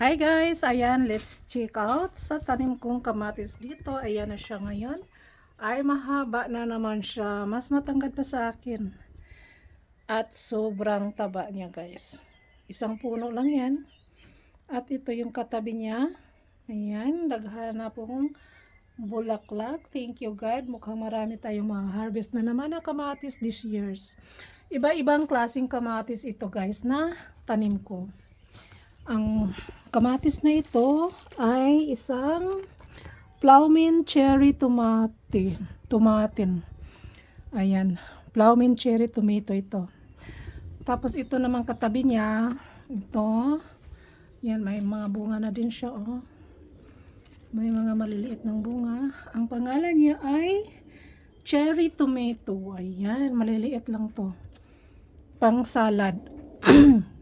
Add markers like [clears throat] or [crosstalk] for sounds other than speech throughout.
Hi guys, ayan, let's check out sa tanim kong kamatis dito. Ayan na siya ngayon. Ay, mahaba na naman siya. Mas matangkad pa sa akin. At sobrang taba niya guys. Isang puno lang yan. At ito yung katabi niya. Ayan, daghan na pong bulaklak. Thank you God. Mukhang marami tayong mga harvest na naman na kamatis this years. Iba-ibang klaseng kamatis ito guys na tanim ko. Ang kamatis na ito ay isang Plowmin cherry tomate. Tomatin. Ayan. Plowmin cherry tomato ito. Tapos ito naman katabi niya. Ito. Yan, may mga bunga na din siya, oh. May mga maliliit ng bunga. Ang pangalan niya ay cherry tomato. Ayan, maliliit lang to. Pang salad. [clears throat]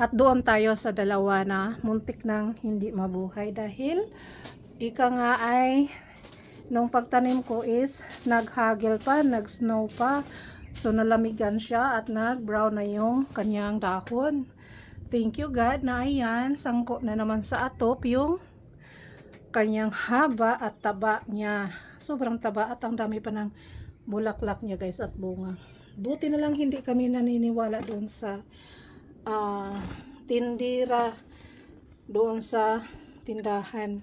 At doon tayo sa dalawa na muntik nang hindi mabuhay dahil ika nga ay nung pagtanim ko is naghagel pa, nag-snow pa. So nalamigan siya at nag-brown na yung kanyang dahon. Thank you God na ayan, sangko na naman sa atop yung kanyang haba at taba niya. Sobrang taba at ang dami pa ng bulaklak niya guys at bunga. Buti na lang hindi kami naniniwala doon sa ah, tindira doon sa tindahan.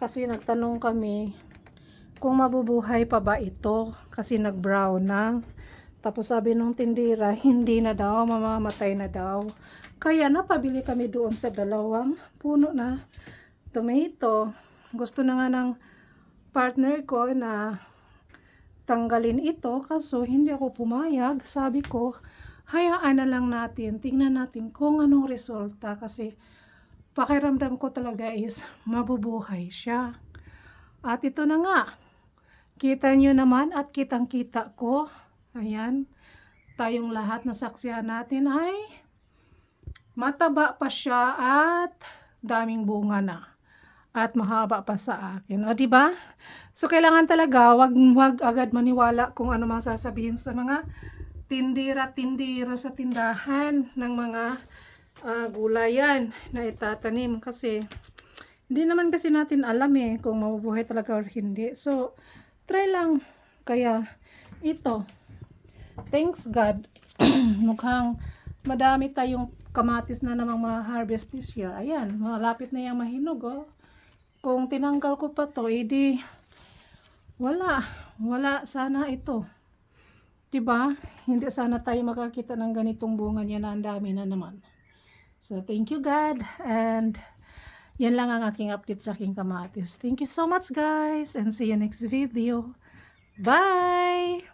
Kasi nagtanong kami kung mabubuhay pa ba ito kasi nag-brown na. Tapos sabi nung tindira, [laughs] hindi na daw, mamamatay na daw. Kaya napabili kami doon sa dalawang puno na tomato. Gusto na nga ng partner ko na tanggalin ito kaso hindi ako pumayag. Sabi ko, hayaan na lang natin, tingnan natin kung anong resulta kasi pakiramdam ko talaga is mabubuhay siya. At ito na nga, kita nyo naman at kitang kita ko, ayan, tayong lahat na saksihan natin ay mataba pa siya at daming bunga na at mahaba pa sa akin. O, di ba? So, kailangan talaga, wag, wag agad maniwala kung ano mang sasabihin sa mga tindira-tindira sa tindahan ng mga ah, gulayan na itatanim kasi hindi naman kasi natin alam eh kung mabubuhay talaga or hindi. So, try lang. Kaya, ito. Thanks God. [clears throat] Mukhang madami tayong kamatis na namang ma-harvest this year. Ayan, malapit na yung mahinog oh. Kung tinanggal ko pa to, edi wala. Wala sana ito. 'Di ba? Hindi sana tayo makakita ng ganitong bunga niya na ang dami na naman. So, thank you God. And, yan lang ang aking update sa aking kamatis. Thank you so much guys. And see you next video. Bye!